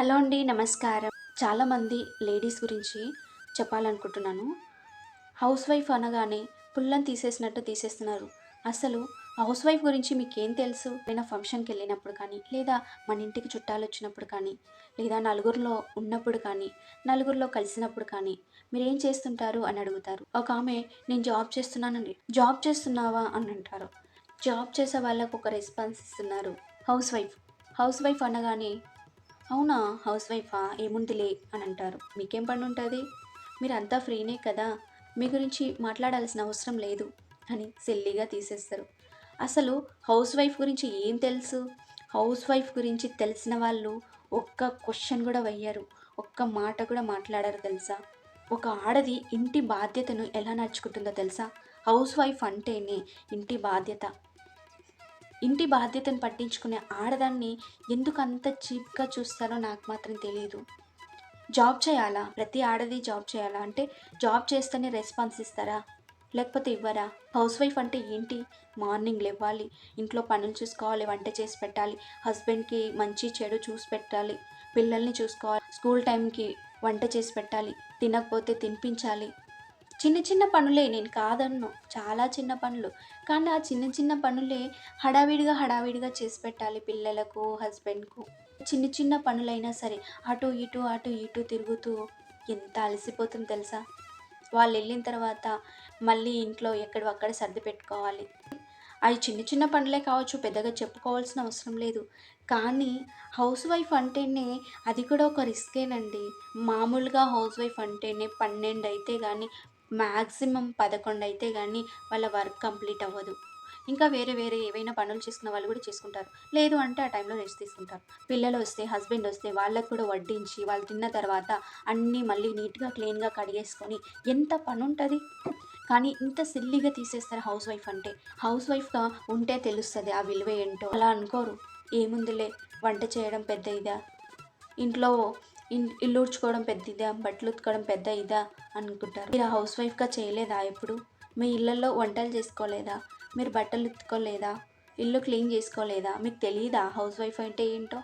Hello అండి నమస్కారం. చాలామంది లేడీస్ గురించి చెప్పాలనుకుంటున్నాను. హౌస్ వైఫ్ అనగానే పుల్లని తీసేసినట్టు తీసేస్తున్నారు. అసలు హౌస్ వైఫ్ గురించి మీకేం తెలుసు? ఏదైనా ఫంక్షన్కి వెళ్ళినప్పుడు కానీ లేదా మన ఇంటికి చుట్టాలు వచ్చినప్పుడు కానీ లేదా నలుగురిలో ఉన్నప్పుడు కానీ నలుగురిలో కలిసినప్పుడు కానీ మీరు ఏం చేస్తుంటారు అని అడుగుతారు. ఒక ఆమె నేను జాబ్ చేస్తున్నానండి. జాబ్ చేస్తున్నావా? అని అంటారు. జాబ్ చేసే వాళ్ళకు ఒక రెస్పాన్స్ ఇస్తున్నారు హౌస్ వైఫ్. హౌస్ వైఫ్ అనగానే అవునా? హౌస్ వైఫా? ఏముందిలే అని అంటారు. మీకేం పని ఉంటుంది మీరు అంతా ఫ్రీనే కదా. మీ గురించి మాట్లాడాల్సిన అవసరం లేదు అని సిల్లీగా తీసేస్తారు. అసలు హౌస్ వైఫ్ గురించి ఏం తెలుసు? హౌస్ వైఫ్ గురించి తెలిసిన వాళ్ళు ఒక్క క్వశ్చన్ కూడా వెయ్యరు. ఒక్క మాట కూడా మాట్లాడరు తెలుసా? ఒక ఆడది ఇంటి బాధ్యతను ఎలా నడుచుకుంటుందో తెలుసా? హౌస్ వైఫ్ అంటేనే ఇంటి బాధ్యత. ఇంటి బాధ్యతను పట్టించుకునే ఆడదాన్ని ఎందుకు అంత చీప్గా చూస్తారో నాకు మాత్రం తెలియదు జాబ్ చేయాలా? ప్రతి ఆడది జాబ్ చేయాలా? అంటే జాబ్ చేస్తేనే రెస్పాన్స్ ఇస్తారా? లేకపోతే ఇవ్వరా? హౌస్ వైఫ్ అంటే ఏంటి? మార్నింగ్ లేవాలి ఇంట్లో పనులు చూసుకోవాలి వంట చేసి పెట్టాలి హస్బెండ్కి మంచి చెడు చూసి పెట్టాలి పిల్లల్ని చూసుకోవాలి స్కూల్ టైంకి వంట చేసి పెట్టాలి తినకపోతే తినిపించాలి. చిన్న చిన్న పనులే నేను కాదన్ను. చాలా చిన్న పనులు. కానీ ఆ చిన్న చిన్న పనులే హడావిడిగా హడావిడిగా చేసి పెట్టాలి పిల్లలకు హస్బెండ్కు. చిన్న చిన్న పనులైనా సరే అటు ఇటు అటు ఇటు తిరుగుతూ ఎంత అలసిపోతుంది తెలుసా? వాళ్ళు వెళ్ళిన తర్వాత మళ్ళీ ఇంట్లో ఎక్కడవక్కడ సర్ది పెట్టుకోవాలి. అవి చిన్న చిన్న పనులే కావచ్చు పెద్దగా చెప్పుకోవాల్సిన అవసరం లేదు. కానీ హౌస్ వైఫ్ అంటేనే అది కూడా ఒక రిస్కేనండి. మామూలుగా హౌస్ వైఫ్ అంటేనే పన్నెండు అయితే కానీ మ్యాక్సిమం పదకొండు అయితే కానీ వాళ్ళ వర్క్ కంప్లీట్ అవ్వదు. ఇంకా వేరే వేరే ఏవైనా పనులు చేసుకున్న వాళ్ళు కూడా చేసుకుంటారు. లేదు అంటే ఆ టైంలో రెస్ట్ తీసుకుంటారు. పిల్లలు వస్తే హస్బెండ్ వస్తే వాళ్ళకు కూడా వడ్డించి వాళ్ళు తిన్న తర్వాత అన్నీ మళ్ళీ నీట్గా క్లీన్గా కడిగేసుకొని ఎంత పని ఉంటుంది కానీ ఇంత సిల్లీగా తీసేస్తారు హౌస్ వైఫ్ అంటే. హౌస్ వైఫ్గా ఉంటే తెలుస్తుంది ఆ విలువ ఏంటో. అలా అనుకోరు. ఏముందిలే వంట చేయడం పెద్ద ఇదా? ఇంట్లో ఇల్లు ఊడ్చుకోవడం పెద్ద ఇదా బట్టలు ఉతుకోవడం పెద్ద ఇదా అనుకుంటారు. మీరు హౌస్ వైఫ్గా చేయలేదా ఎప్పుడు? మీ ఇళ్ళల్లో వంటలు చేసుకోలేదా? మీరు బట్టలు ఉతుకోలేదా ఇల్లు క్లీన్ చేసుకోలేదా? మీకు తెలియదా హౌస్ వైఫ్ అంటే ఏంటో?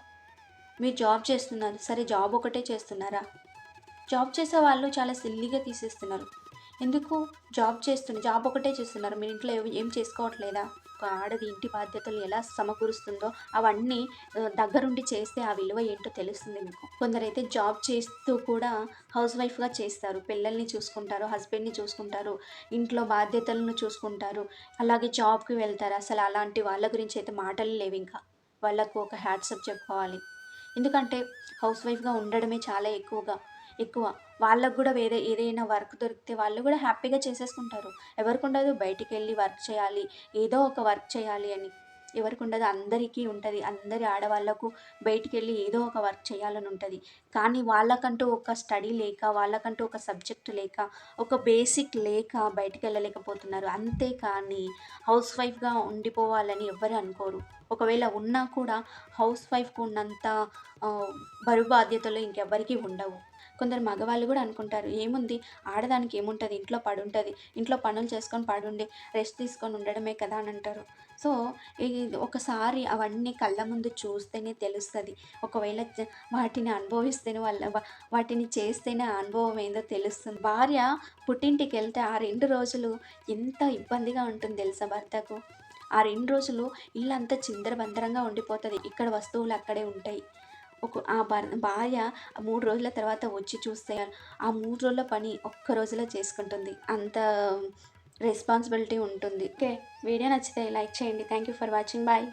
మీరు జాబ్ చేస్తున్నారు. సరే జాబ్ ఒకటే చేస్తున్నారా? జాబ్ చేసే వాళ్ళు చాలా సిల్లీగా తీసేస్తున్నారు. ఎందుకు? జాబ్ చేస్తున్న జాబ్ ఒకటే చేస్తున్నారు. మీరు ఇంట్లో ఏం- చేసుకోవట్లేదా? ఒక ఆడది ఇంటి బాధ్యతలు ఎలా సమకూరుస్తుందో అవన్నీ దగ్గరుండి చేస్తే ఆ విలువ ఏంటో తెలుస్తుంది మీకు. కొందరైతే జాబ్ చేస్తూ కూడా హౌస్ వైఫ్గా చేస్తారు. పిల్లల్ని చూసుకుంటారు హస్బెండ్ని చూసుకుంటారు ఇంట్లో బాధ్యతలను చూసుకుంటారు. అలాగే జాబ్కి వెళ్తారు. అసలు అలాంటి వాళ్ళ గురించి అయితే మాటలు లేవు ఇంకా. వాళ్ళకు ఒక హ్యాట్సప్ చెప్పుకోవాలి. ఎందుకంటే హౌస్ వైఫ్గా ఉండడమే చాలా ఎక్కువగా. ఎక్కువ. వాళ్ళకు కూడా వేరే ఏదైనా వర్క్ దొరికితే వాళ్ళు కూడా హ్యాపీగా చేసేసుకుంటారు. ఎవరికి ఉండదు. బయటికి వెళ్ళి వర్క్ చేయాలి. ఏదో ఒక వర్క్ చేయాలి అని. ఎవరికి ఉండదు. అందరికీ ఉంటుంది. అందరి ఆడవాళ్ళకు బయటికి వెళ్ళి ఏదో ఒక వర్క్ చేయాలని ఉంటుంది. కానీ వాళ్ళకంటూ ఒక స్టడీ లేక వాళ్ళకంటూ ఒక సబ్జెక్ట్ లేక ఒక బేసిక్ లేక బయటికి వెళ్ళలేకపోతున్నారు. అంతేకాని హౌస్ వైఫ్గా ఉండిపోవాలని ఎవ్వరు అనుకోరు. ఒకవేళ ఉన్నా కూడా హౌస్ వైఫ్కు ఉన్నంత బరువు బాధ్యతలు ఇంకెవ్వరికీ ఉండవు. కొందరు మగవాళ్ళు కూడా అనుకుంటారు ఏముంది? ఆడదానికి ఏముంటుంది? ఇంట్లో పడుంటుంది. ఇంట్లో పనులు చేసుకొని పడుండి. రెస్ట్ తీసుకొని ఉండడమే కదా అని అంటారు. సో ఒకసారి అవన్నీ కళ్ళ ముందు చూస్తేనే తెలుస్తుంది. ఒకవేళ వాటిని అనుభవిస్తేనే వాళ్ళ వాటిని చేస్తేనే అనుభవం ఏందో తెలుస్తుంది. భార్య పుట్టింటికి వెళ్తే ఆ రెండు రోజులు ఎంత ఇబ్బందిగా ఉంటుంది తెలుసా భర్తకు? ఆ రెండు రోజులు ఇల్లంతా చిందరబందరంగా ఉండిపోతుంది. ఇక్కడ వస్తువులు అక్కడే ఉంటాయి. ఒక ఆ భార్య మూడు రోజుల తర్వాత వచ్చి చూస్తే ఆ మూడు రోజుల పని ఒక్క రోజులో చేసుకుంటుంది. అంత రెస్పాన్సిబిలిటీ ఉంటుంది. ఓకే. వీడియో నచ్చితే లైక్ చేయండి. Thank you for watching bye